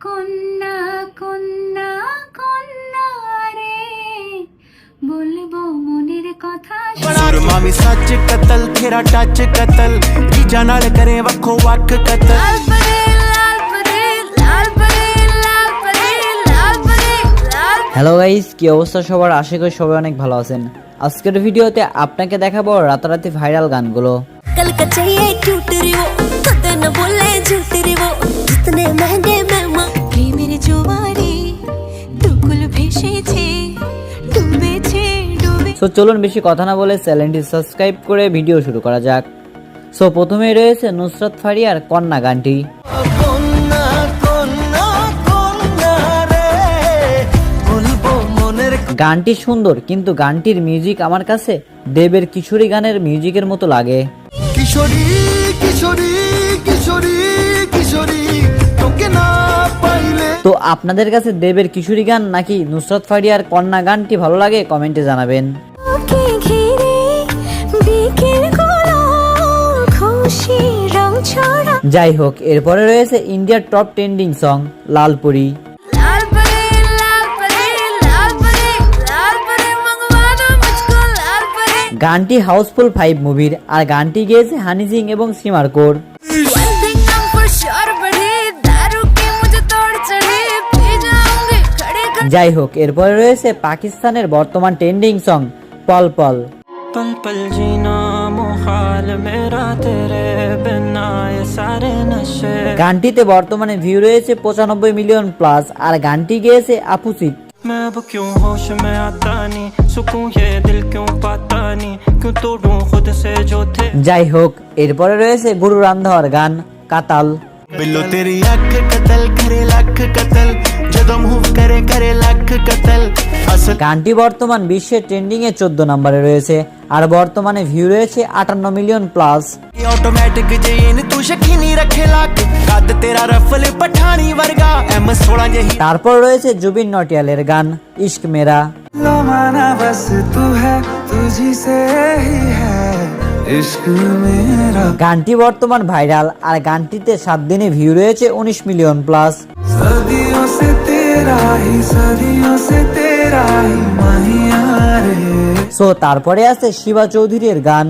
কন্যা কন্যা কন্যা রে বলবো মনের কথা ਸੁਰਮਾ ਵੀ ਸੱਚ ਕਤਲ ਤੇਰਾ ਟੱਚ ਕਤਲ ਜੀਜਾ ਨਾਲ ਕਰੇ ਵੱਖੋ ਵੱਖ ਕਤਲ লাল পরে লাল পরে লাল পরে লাল পরে লাল পরে লাল হ্যালো গাইস কি অবস্থা সবার আশা করি সবাই অনেক ভালো আছেন আজকের ভিডিওতে আপনাকে দেখাবো রাতারাতি ভাইরাল গানগুলো कल का चाहिए टूट रही वो खुद न बोले झूठ रही वो जितने महंगे मेहमान প্রেমের জোয়ারে দুকুল ভেসেছে ডুবেছে ডুবে সো চলুন বেশি কথা না বলে চ্যানেলটি সাবস্ক্রাইব করে ভিডিও শুরু করা যাক সো প্রথমেই রয়েছে নুসরাত ফারিয়ার কন্যা গানটি কন্যা কন্যা কন্যা রে বলবো মনের গানটি সুন্দর কিন্তু গানটির মিউজিক আমার কাছে দেবের কিশোরী গানের মিউজিকের মতো লাগে কিশোরী কিশোরী কিশোরী কিশোরী তোকে না পাইলে তো আপনাদের কাছে দেবের কিশোরী গান নাকি নুসরাত ফারিয়ার কন্যা গানটি ভালো লাগে কমেন্টে জানাবেন। যাই হোক এরপরে রয়েছে ইন্ডিয়ার টপ ট্রেন্ডিং সং লালপুরি। গানটি হাউসফুল ফাইভ মুভির আর গানটি গিয়েছে হানি সিং এবং সীমার কোর। যাই হোক এরপরে রয়েছে পাকিস্তানের বর্তমান ট্রেন্ডিং সং পল পল। গানটিতে বর্তমানে ভিউ রয়েছে পঁচানব্বই মিলিয়ন প্লাস আর গানটি গিয়েছে আপুসিত मैं अब क्यों होश में आता नहीं सुकून ये दिल क्यों पाता नहीं क्यों तोड़ूं खुद से जो थे যাই হোক এরপরে রয়েছে গুরু রান্ধওয়ার গান কাতাল बिल्लो तेरी आंख कतल करे लाख कतल গানটি বর্তমান বিশ্বে ট্রেন্ডিং এ চোদ্দ নম্বরে রয়েছে আর বর্তমানে ভিউ রয়েছে আটান্ন মিলিয়ন প্লাস অটোমেটিক তারপর রয়েছে জুবিন নটিয়ালের গান ইশক মেরা लो গানটি বর্তমান ভাইরাল আর গানটিতে সাত দিনে ভিউ রয়েছে উনিশ মিলিয়ন প্লাস। সো তারপরে আছে শিবা চৌধুরীর গান।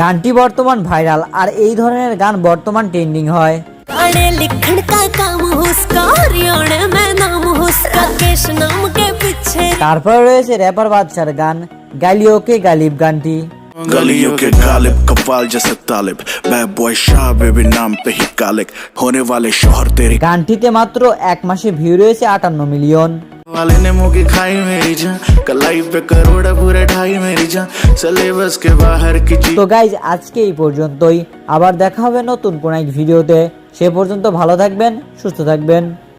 গানটি বর্তমান ভাইরাল আর এই ধরনের গান বর্তমান ট্রেন্ডিং হয়। তারপরে রয়েছে র্যাপার বাদশার গান গালিওকে গালিব গানটি गलियों के गालिब कपाल जैसे Talib bad boy Shah baby नाम पे ही कालिक होने वाले शोहर तेरी গানটিতে মাত্র এক মাসে ভিউ রয়েছে আটান্ন মিলিয়ন वाले ने मुंह खाई मेरी जान कलाई पे करोड़ा पूरे ढाई मेरी जान सिलेबस के बाहर की चीज তো গাইজ আজকে এই পর্যন্তই আবার দেখা হবে নতুন কোন এক ভিডিওতে সে পর্যন্ত ভালো থাকবেন সুস্থ থাকবেন